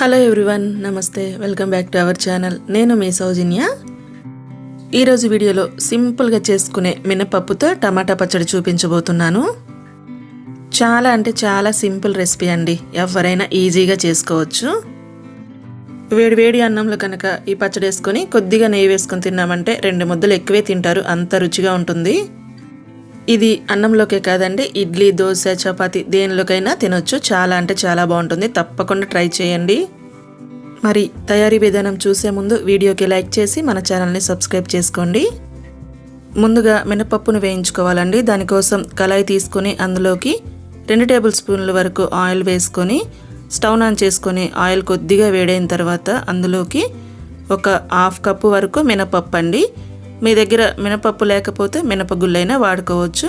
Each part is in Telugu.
హలో ఎవ్రీవన్ నమస్తే welcome back to our channel నేను మీ సౌజన్య. ఈరోజు వీడియోలో సింపుల్గా చేసుకునే మినపప్పుతో టమాటా పచ్చడి చూపించబోతున్నాను. చాలా అంటే చాలా సింపుల్ రెసిపీ అండి. ఎవరైనా ఈజీగా చేసుకోవచ్చు. వేడివేడి అన్నంలో కనుక ఈ పచ్చడి వేసుకొని కొద్దిగా నెయ్యి వేసుకొని తిన్నామంటే రెండు ముద్దలు ఎక్కువే తింటారు అంత రుచిగా ఉంటుంది. ఇది అన్నంలోకే కాదండి ఇడ్లీ దోశ చపాతి దేనిలోకైనా తినొచ్చు. చాలా అంటే చాలా బాగుంటుంది. తప్పకుండా ట్రై చేయండి. మరి తయారీ విధానం చూసే ముందు వీడియోకి లైక్ చేసి మన ఛానల్ని సబ్స్క్రైబ్ చేసుకోండి. ముందుగా మినపప్పును వేయించుకోవాలండి. దానికోసం కళాయి తీసుకొని అందులోకి రెండు టేబుల్ స్పూన్ల వరకు ఆయిల్ వేసుకొని స్టవ్ ఆన్ చేసుకొని ఆయిల్ కొద్దిగా వేడైన తర్వాత అందులోకి ఒక హాఫ్ కప్పు వరకు మినపప్పు అండి మీ దగ్గర మినపప్పు లేకపోతే మినపగుళ్ళైనా వాడుకోవచ్చు.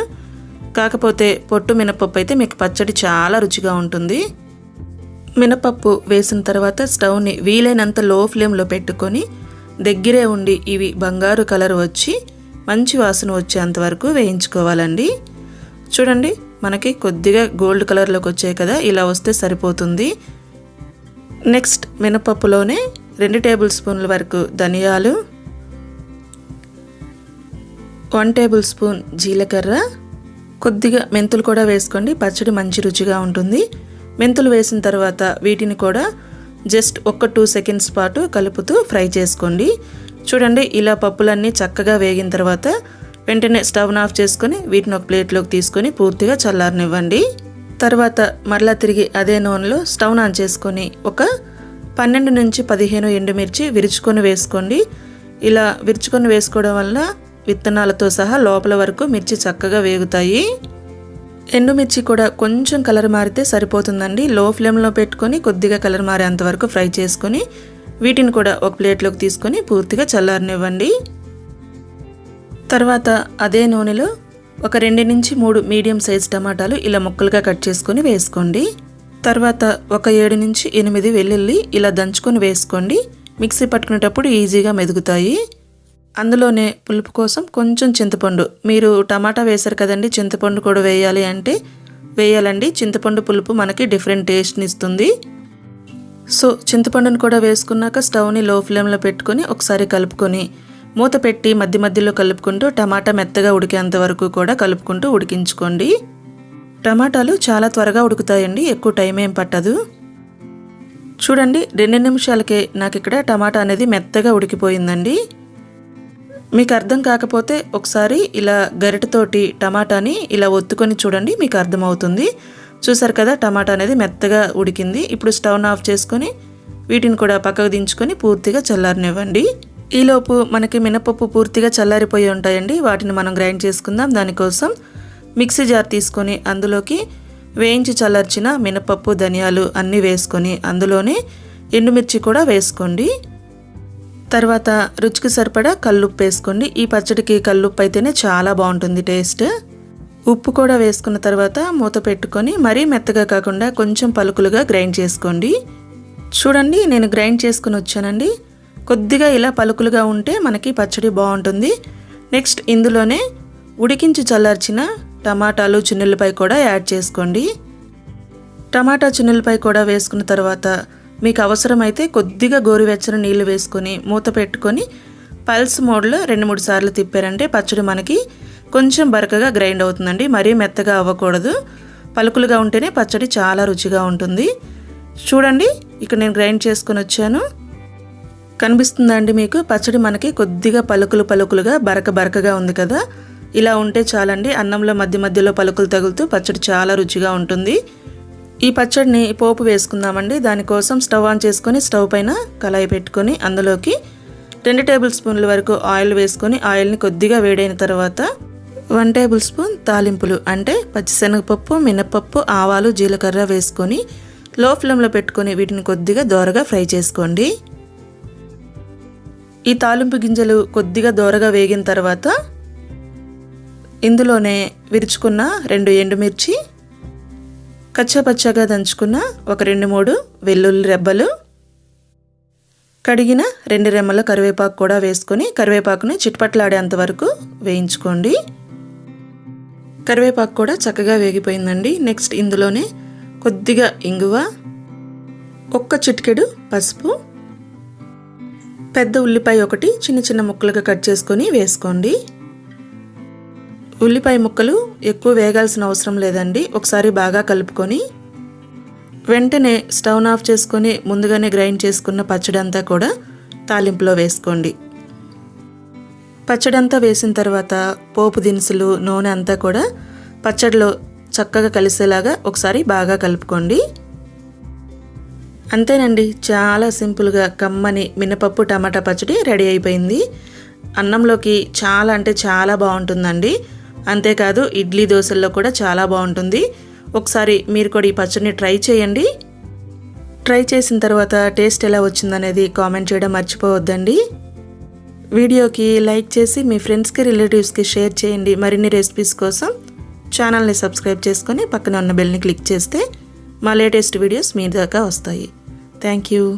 కాకపోతే పొట్టు మినపప్పు అయితే మీకు పచ్చడి చాలా రుచిగా ఉంటుంది. మినపప్పు వేసిన తర్వాత స్టవ్ని వీలైనంత లో ఫ్లేమ్లో పెట్టుకొని దగ్గరే ఉండి ఇవి బంగారు కలర్ వచ్చి మంచి వాసన వచ్చేంత వరకు వేయించుకోవాలండి. చూడండి మనకి కొద్దిగా గోల్డ్ కలర్లోకి వచ్చాయి కదా ఇలా వస్తే సరిపోతుంది. నెక్స్ట్ మినపప్పులోనే రెండు టేబుల్ స్పూన్ల వరకు ధనియాలు వన్ టేబుల్ స్పూన్ జీలకర్ర కొద్దిగా మెంతులు కూడా వేసుకోండి. పచ్చడి మంచి రుచిగా ఉంటుంది. మెంతులు వేసిన తర్వాత వీటిని కూడా జస్ట్ ఒక టూ సెకండ్స్ పాటు కలుపుతూ ఫ్రై చేసుకోండి. చూడండి ఇలా పప్పులన్నీ చక్కగా వేగిన తర్వాత వెంటనే స్టవ్ ఆఫ్ చేసుకొని వీటిని ఒక ప్లేట్లోకి తీసుకొని పూర్తిగా చల్లారనివ్వండి. తర్వాత మరలా తిరిగి అదే నూనెలో స్టవ్ ఆన్ చేసుకొని ఒక పన్నెండు నుంచి పదిహేను ఎండుమిర్చి విరుచుకొని వేసుకోండి. ఇలా విరుచుకొని వేసుకోవడం వల్ల విత్తనాలతో సహా లోపల వరకు మిర్చి చక్కగా వేగుతాయి. ఎండుమిర్చి కూడా కొంచెం కలర్ మారితే సరిపోతుందండి. లో ఫ్లేమ్లో పెట్టుకొని కొద్దిగా కలర్ మారేంత వరకు ఫ్రై చేసుకొని వీటిని కూడా ఒక ప్లేట్లోకి తీసుకొని పూర్తిగా చల్లారనివ్వండి. తర్వాత అదే నూనెలో ఒక రెండు నుంచి మూడు మీడియం సైజ్ టమాటాలు ఇలా ముక్కలుగా కట్ చేసుకొని వేసుకోండి. తర్వాత ఒక ఏడు నుంచి ఎనిమిది వెల్లుల్లి ఇలా దంచుకొని వేసుకోండి. మిక్సీ పట్టుకునేటప్పుడు ఈజీగా మెదుగుతాయి. అందులోనే పులుపు కోసం కొంచెం చింతపండు. మీరు టమాటా వేశారు కదండి చింతపండు కూడా వేయాలి అంటే వేయాలండి. చింతపండు పులుపు మనకి డిఫరెంట్ టేస్ట్ని ఇస్తుంది. సో చింతపండును కూడా వేసుకున్నాక స్టవ్ని లో ఫ్లేమ్లో పెట్టుకొని ఒకసారి కలుపుకొని మూత పెట్టి మధ్య మధ్యలో కలుపుకుంటూ టమాటా మెత్తగా ఉడికేంత వరకు కూడా కలుపుకుంటూ ఉడికించుకోండి. టమాటాలు చాలా త్వరగా ఉడుకుతాయండి ఎక్కువ టైం ఏం పట్టదు. చూడండి రెండు నిమిషాలకే నాకు ఇక్కడ టమాటా అనేది మెత్తగా ఉడికిపోయిందండి. మీకు అర్థం కాకపోతే ఒకసారి ఇలా గరిటతోటి టమాటాని ఇలా ఒత్తుకొని చూడండి మీకు అర్థమవుతుంది. చూసారు కదా టమాటా అనేది మెత్తగా ఉడికింది. ఇప్పుడు స్టవ్ ఆఫ్ చేసుకొని వీటిని కూడా పక్కకు దించుకొని పూర్తిగా చల్లారనివ్వండి. ఈలోపు మనకి మినపప్పు పూర్తిగా చల్లారిపోయి ఉంటాయండి. వాటిని మనం గ్రైండ్ చేసుకుందాం. దానికోసం మిక్సీ జార్ తీసుకొని అందులోకి వేయించి చల్లార్చిన మినపప్పు ధనియాలు అన్నీ వేసుకొని అందులోనే ఎండుమిర్చి కూడా వేసుకోండి. తర్వాత రుచికి సరిపడా కల్లుప్పు వేసుకోండి. ఈ పచ్చడికి కల్లుప్పు అయితేనే చాలా బాగుంటుంది టేస్ట్. ఉప్పు కూడా వేసుకున్న తర్వాత మూత పెట్టుకొని మరీ మెత్తగా కాకుండా కొంచెం పలుకులుగా గ్రైండ్ చేసుకోండి. చూడండి నేను గ్రైండ్ చేసుకుని వచ్చానండి. కొద్దిగా ఇలా పలుకులుగా ఉంటే మనకి పచ్చడి బాగుంటుంది. నెక్స్ట్ ఇందులోనే ఉడికించి చల్లార్చిన టమాటాలు చిన్నులపై కూడా యాడ్ చేసుకోండి. టమాటా చిన్నులపై కూడా వేసుకున్న తర్వాత మీకు అవసరమైతే కొద్దిగా గోరువెచ్చని నీళ్ళు వేసుకొని మూత పెట్టుకొని పల్స్ మోడ్లో రెండు మూడు సార్లు తిప్పారంటే పచ్చడి మనకి కొంచెం బరకగా గ్రైండ్ అవుతుందండి. మరీ మెత్తగా అవ్వకూడదు. పలుకులుగా ఉంటేనే పచ్చడి చాలా రుచిగా ఉంటుంది. చూడండి ఇక్కడ నేను గ్రైండ్ చేసుకొని వచ్చాను. కనిపిస్తుందండి మీకు? పచ్చడి మనకి కొద్దిగా పలుకులు పలుకులుగా బరక బరకగా ఉంది కదా. ఇలా ఉంటే చాలండి అన్నంలో మధ్య మధ్యలో పలుకులు తగులుతూ పచ్చడి చాలా రుచిగా ఉంటుంది. ఈ పచ్చడిని పోపు వేసుకుందామండి. దానికోసం స్టవ్ ఆన్ చేసుకొని స్టవ్ పైన కళాయి పెట్టుకొని అందులోకి రెండు టేబుల్ స్పూన్ల వరకు ఆయిల్ వేసుకొని ఆయిల్ని కొద్దిగా వేడైన తర్వాత వన్ టేబుల్ స్పూన్ తాలింపులు అంటే పచ్చిశనగపప్పు మినపప్పు ఆవాలు జీలకర్ర వేసుకొని లో ఫ్లేమ్లో పెట్టుకొని వీటిని కొద్దిగా దోరగా ఫ్రై చేసుకోండి. ఈ తాలింపు గింజలు కొద్దిగా దోరగా వేగిన తర్వాత ఇందులోనే విరుచుకున్న రెండు ఎండుమిర్చి కచ్చాపచ్చాగా దంచుకున్న ఒక రెండు మూడు వెల్లుల్లి రెబ్బలు కడిగిన రెండు రెమ్మల కరివేపాకు కూడా వేసుకొని కరివేపాకుని చిట్పట్లాడేంత వరకు వేయించుకోండి. కరివేపాకు కూడా చక్కగా వేగిపోయిందండి. నెక్స్ట్ ఇందులోనే కొద్దిగా ఇంగువ ఒక్క చిటికెడు పసుపు పెద్ద ఉల్లిపాయ ఒకటి చిన్న చిన్న ముక్కలుగా కట్ చేసుకొని వేసుకోండి. ఉల్లిపాయ ముక్కలు ఎక్కువ వేగాల్సిన అవసరం లేదండి. ఒకసారి బాగా కలుపుకొని వెంటనే స్టవ్ ఆఫ్ చేసుకొని ముందుగానే గ్రైండ్ చేసుకున్న పచ్చడి అంతా కూడా తాలింపులో వేసుకోండి. పచ్చడి అంతా వేసిన తర్వాత పోపు దినుసులు నూనె అంతా కూడా పచ్చడిలో చక్కగా కలిసేలాగా ఒకసారి బాగా కలుపుకోండి. అంతేనండి చాలా సింపుల్గా కమ్మని మినపప్పు టమాటా పచ్చడి రెడీ అయిపోయింది. అన్నంలోకి చాలా అంటే చాలా బాగుంటుందండి. అంతేకాదు ఇడ్లీ దోశల్లో కూడా చాలా బాగుంటుంది. ఒకసారి మీరు కూడా ఈ పచ్చడిని ట్రై చేయండి. ట్రై చేసిన తర్వాత టేస్ట్ ఎలా వచ్చిందనేది కామెంట్ చేయడం మర్చిపోవద్దండి. వీడియోకి లైక్ చేసి మీ ఫ్రెండ్స్కి రిలేటివ్స్కి షేర్ చేయండి. మరిన్ని రెసిపీస్ కోసం ఛానల్ని సబ్స్క్రైబ్ చేసుకొని పక్కన ఉన్న బెల్ని క్లిక్ చేస్తే మా లేటెస్ట్ వీడియోస్ మీ దాకా వస్తాయి. Thank you.